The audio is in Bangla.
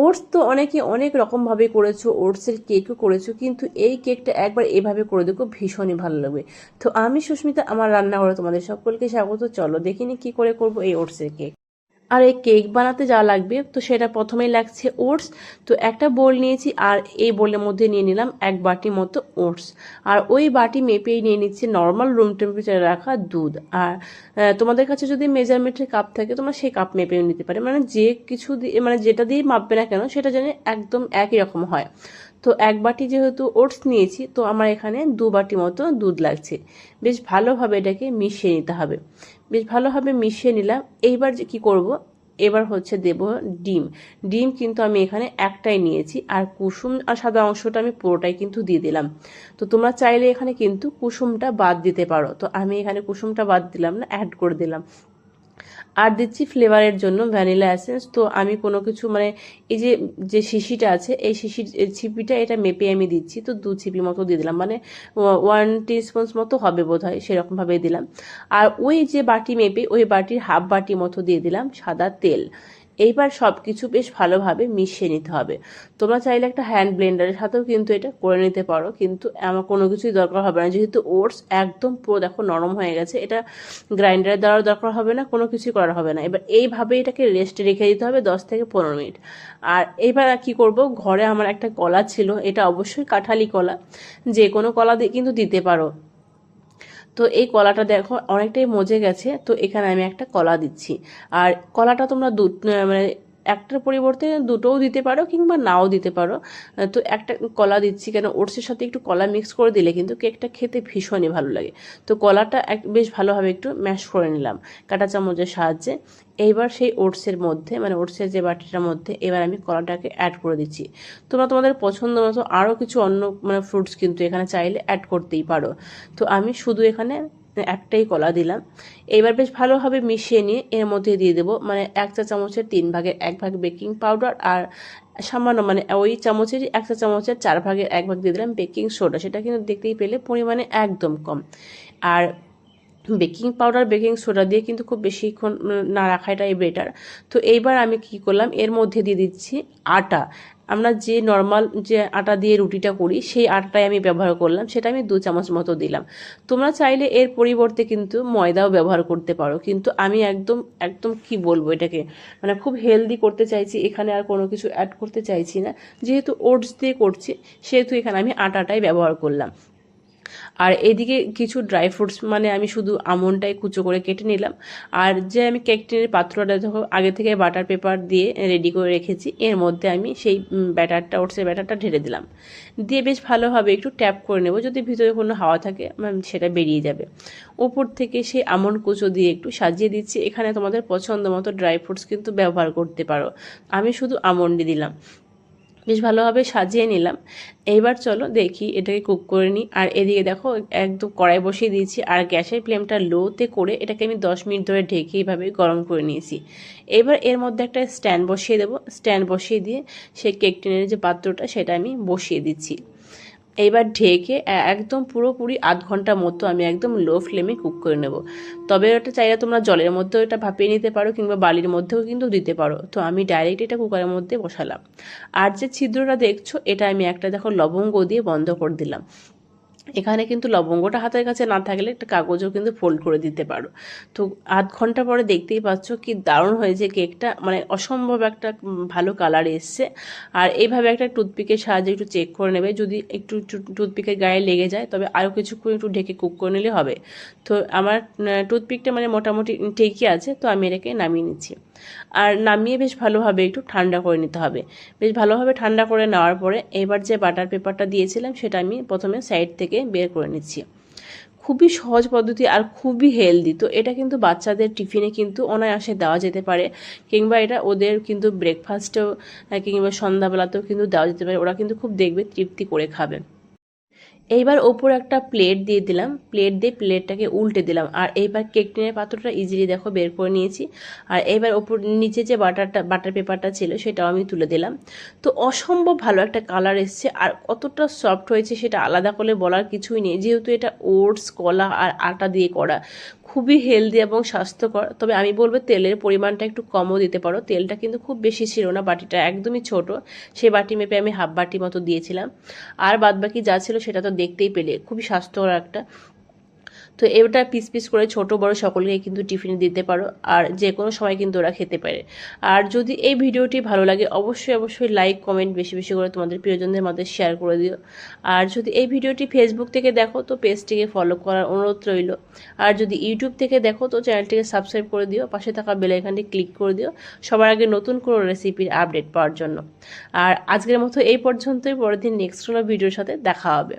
ওটস তো অনেকে অনেক রকমভাবে করেছ, ওটসের কেকও করেছ, কিন্তু এই কেকটা একবার এভাবে করে দেখো ভীষণই ভালো লাগবে। তো আমি সুস্মিতা, আমার রান্নাঘরে তোমাদের সকলকে স্বাগত। চলো দেখিনি কি করে করব এই ওটসের কেক। আর এই কেক বানাতে যা লাগবে, তো সেটা প্রথমেই লাগছে ওটস। তো একটা বোল নিয়েছি আর এই বোলের মধ্যে নিয়ে নিলাম এক বাটি মতো ওটস। আর ওই বাটি মেপেই নিয়ে নিচ্ছি নর্মাল রুম টেম্পারেচারে রাখা দুধ। আর তোমাদের কাছে যদি মেজারমেন্টের কাপ থাকে, তোমরা সেই কাপ মেপেও নিতে পারে। মানে যে কিছু দিয়ে মানে যেটা দিয়ে মাপবে না কেন, সেটা যেন একদম একই রকম হয়। তো এক বাটি যেহেতু ওটস নিয়েছি, তো আমার এখানে দু বাটি মতো দুধ লাগছে। বেশ ভালোভাবে এটাকে মিশিয়ে নিতে হবে। বেশ ভালোভাবে মিশিয়ে নিলাম। এইবার যে কী করব? এবার হচ্ছে দেব ডিম। ডিম কিন্তু আমি এখানে একটাই নিয়েছি আর কুসুম আর সাদা অংশটা আমি পুরোটাই কিন্তু দিয়ে দিলাম। তো তোমরা চাইলে এখানে কিন্তু কুসুমটা বাদ দিতে পারো। তো আমি এখানে কুসুমটা বাদ দিলাম না অ্যাড করে দিলাম। আর দিচ্ছি ফ্লেভারের জন্য ভ্যানিলা এসেন্স তো আমি কোনো কিছু মানে এই যে যে শিশিটা আছে, এই শিশির ছিপিটা এটা মেপে আমি দিচ্ছি। তো দু ছিপি মতো দিয়ে দিলাম। মানে ওয়ান টিস্পুন্স মতো হবে বোধ হয় সেরকমভাবে দিলাম। আর ওই যে বাটি মেপে, ওই বাটির হাফ বাটি মতো দিয়ে দিলাম সাদা তেল। এইবার সব কিছু বেশ ভালোভাবে মিশিয়ে নিতে হবে। তোমরা চাইলে একটা হ্যান্ড ব্লেন্ডারের সাথেও কিন্তু এটা করে নিতে পারো, কিন্তু আমার কোনো কিছুই দরকার হবে না। যেহেতু ওটস একদম পুরো দেখো নরম হয়ে গেছে, এটা গ্রাইন্ডারের দেওয়ার দরকার হবে না, কোনো কিছুই করা হবে না। এবার এইভাবে এটাকে রেস্টে রেখে দিতে হবে দশ থেকে পনেরো মিনিট। আর এইবার কি করব, ঘরে আমার একটা কলা ছিল, এটা অবশ্যই কাঁঠালি কলা। যে কোনো কলা দিয়ে কিন্তু দিতে পারো। তো এই কলাটা দেখো অনেকটাই মজে গেছে, তো এখানে আমি একটা কলা দিচ্ছি। আর কলাটা তোমরা দু মানে একটার পরিবর্তে দুটোও দিতে পারো কিংবা নাও দিতে পারো। তো একটা কলা দিচ্ছি কেন? ওটসের সাথে একটু কলা মিক্স করে দিলে কিন্তু কেকটা খেতে ভীষণই ভালো লাগে। তো কলাটা এক, বেশ ভালোভাবে একটু ম্যাশ করে নিলাম কাঁটা চামচের সাহায্যে। এইবার সেই ওটসের মধ্যে মানে ওটসের যে বাটিটার মধ্যে এবার আমি কলাটাকে অ্যাড করে দিচ্ছি। তোমরা তোমাদের পছন্দ মতো আরও কিছু অন্য মানে ফ্রুটস কিন্তু এখানে চাইলে অ্যাড করতেই পারো। তো আমি শুধু এখানে একটাই কলা দিলাম। এবার বেশ ভালোভাবে মিশিয়ে নিয়ে এর মধ্যে দিয়ে দেবো মানে এক চা চামচের তিন ভাগের এক ভাগ বেকিং পাউডার আর সামান্য মানে ওই চামচের এক চা চামচের চার ভাগের এক ভাগ দিয়ে দিলাম বেকিং সোডা। সেটা কিন্তু দেখতেই পেলে পরিমাণে একদম কম। আর বেকিং পাউডার বেকিং সোডা দিয়ে কিন্তু খুব বেশিক্ষণ না রাখাটাই বেটার তো এইবার আমি কি করলাম, এর মধ্যে দিয়ে দিচ্ছি আটা। আমরা যে নর্মাল যে আটা দিয়ে রুটিটা করি, সেই আটাটাই আমি ব্যবহার করলাম, সেটা আমি দু চামচ মতো দিলাম। তোমরা চাইলে এর পরিবর্তে কিন্তু ময়দাও ব্যবহার করতে পারো, কিন্তু আমি একদম একদম কি বলব এটাকে মানে খুব হেলদি করতে চাইছি, এখানে আর কোনো কিছু অ্যাড করতে চাইছি না। যেহেতু ওটস দিয়ে করছি, সেহেতু এখানে আমি আটাটাই ব্যবহার করলাম। আর এদিকে কিছু ড্রাই ফ্রুটস মানে আমি শুধু আমনটাই কুচো করে কেটে নিলাম। আর যে আমি কেক পাত্রটা দেখো, আগে থেকে বাটার পেপার দিয়ে রেডি করে রেখেছি, এর মধ্যে আমি সেই ব্যাটারটা ওটসের ব্যাটারটা ঢেলে দিলাম। দিয়ে বেশ ভালোভাবে একটু ট্যাপ করে নেব, যদি ভিতরে কোনো হাওয়া থাকে সেটা বেরিয়ে যাবে। ওপর থেকে সেই আমন কুচো দিয়ে একটু সাজিয়ে দিচ্ছি। এখানে তোমাদের পছন্দ মতো ড্রাই ফ্রুটস কিন্তু ব্যবহার করতে পারো। আমি শুধু আমন্ডি দিলাম। বেশ ভালোভাবে সাজিয়ে নিলাম। এইবার চলো দেখি এটাকে কুক করে নিই। আর এদিকে দেখো, একদম কড়াই বসিয়ে দিয়েছি। আর গ্যাসের ফ্লেমটা লোতে করে এটাকে আমি দশ মিনিট ধরে ঢেকে এইভাবে গরম করে নিয়েছি। এবার এর মধ্যে একটা স্ট্যান্ড বসিয়ে দেবো। স্ট্যান্ড বসিয়ে দিয়ে সেই কেক টিনের যে পাত্রটা, সেটা আমি বসিয়ে দিচ্ছি। এইবার ঢেকে একদম পুরোপুরি আধ ঘণ্টা মতো আমি একদম লো ফ্লেমে কুক করে নেব। তবে ওটা চাইলে তোমরা জলের মধ্যেও এটা ভাপিয়ে নিতে পারো কিংবা বালির মধ্যেও কিন্তু দিতে পারো। তো আমি ডাইরেক্ট এটা কুকারের মধ্যে বসালাম। আর যে ছিদ্রটা দেখছ, এটা আমি একটা দেখো লবঙ্গ দিয়ে বন্ধ করে দিলাম। এখানে কিন্তু লবঙ্গটা হাতের কাছে না থাকলে একটা কাগজও কিন্তু ফোল্ড করে দিতে পারো। তো আধ ঘণ্টা পরে দেখতেই পাচ্ছ কি দারুণ হয়েছে কেকটা মানে অসম্ভব একটা ভালো কালার এসছে। আর এইভাবে একটা টুথপিকের সাহায্যে একটু চেক করে নেবে। যদি একটু টুথপিকের গায়ে লেগে যায়, তবে আরও কিছুক্ষণ একটু ঢেকে কুক করে নিলে হবে। তো আমার টুথপিকটা মানে মোটামুটি ঠিকই আছে, তো আমি এটাকে নামিয়ে নিচ্ছি। আর নামিয়ে বেশ ভালোভাবে একটু ঠান্ডা করে নিতে হবে। বেশ ভালোভাবে ঠান্ডা করে নেওয়ার পরে এবার যে বাটার পেপারটা দিয়েছিলাম সেটা আমি প্রথমে সাইড থেকে বের করে নিচ্ছি। খুবই সহজ পদ্ধতি আর খুবই হেলদি। তো এটা কিন্তু বাচ্চাদের টিফিনে কিন্তু অনায়াসে দেওয়া যেতে পারে কিংবা এটা ওদের কিন্তু ব্রেকফাস্টেও কিংবা সন্ধ্যাবেলাতেও কিন্তু দেওয়া যেতে পারে। ওরা কিন্তু খুব দেখবে তৃপ্তি করে খাবে। এইবার ওপর একটা প্লেট দিয়ে দিলাম। প্লেট দিয়ে প্লেটটাকে উল্টে দিলাম। আর এইবার কেক টিনের পাত্রটা ইজিলি দেখো বের করে নিয়েছি। আর এইবার ওপর নিচে যে বাটারটা বাটার পেপারটা ছিল সেটাও আমি তুলে দিলাম। তো অসম্ভব ভালো একটা কালার এসছে। আর কতটা সফট হয়েছে সেটা আলাদা করে বলার কিছুই নেই। যেহেতু এটা ওটস কলা আর আটা দিয়ে করা। খুবই হেলদি এবং স্বাস্থ্যকর। তবে আমি বলব তেলের পরিমাণটা একটু কমও দিতে পারো। তেলটা কিন্তু খুব বেশি ছিল না, বাটিটা একদমই ছোট। সেই বাটি মেপে আমি হাফ বাটি মতো দিয়েছিলাম। আর বাদবাকি যা ছিল সেটা তো দেখতেই পেলে। খুবই স্বাস্থ্যকর একটা। তো এটা পিস পিস করে ছোট, বড় সকলকে কিন্তু টিফিনে দিতে পারো আর যে কোনো সময় কিন্তু ওরা খেতে পারে। আর যদি এই ভিডিওটি ভালো লাগে, অবশ্যই অবশ্যই লাইক কমেন্ট বেশি বেশি করে তোমাদের প্রিয়জনদের মধ্যে শেয়ার করে দিও। আর যদি এই ভিডিওটি ফেসবুক থেকে দেখো, তো পেজটিকে ফলো করার অনুরোধ রইল। আর যদি ইউটিউব থেকে দেখো, তো চ্যানেলটিকে সাবস্ক্রাইব করে দিও। পাশে থাকা বেলাইকানটি ক্লিক করে দিও, সবার আগে নতুন কোনো রেসিপির আপডেট পাওয়ার জন্য। আর আজকের মতো এই পর্যন্তই, পরের দিন নেক্সট কোনো ভিডিওর সাথে দেখা হবে।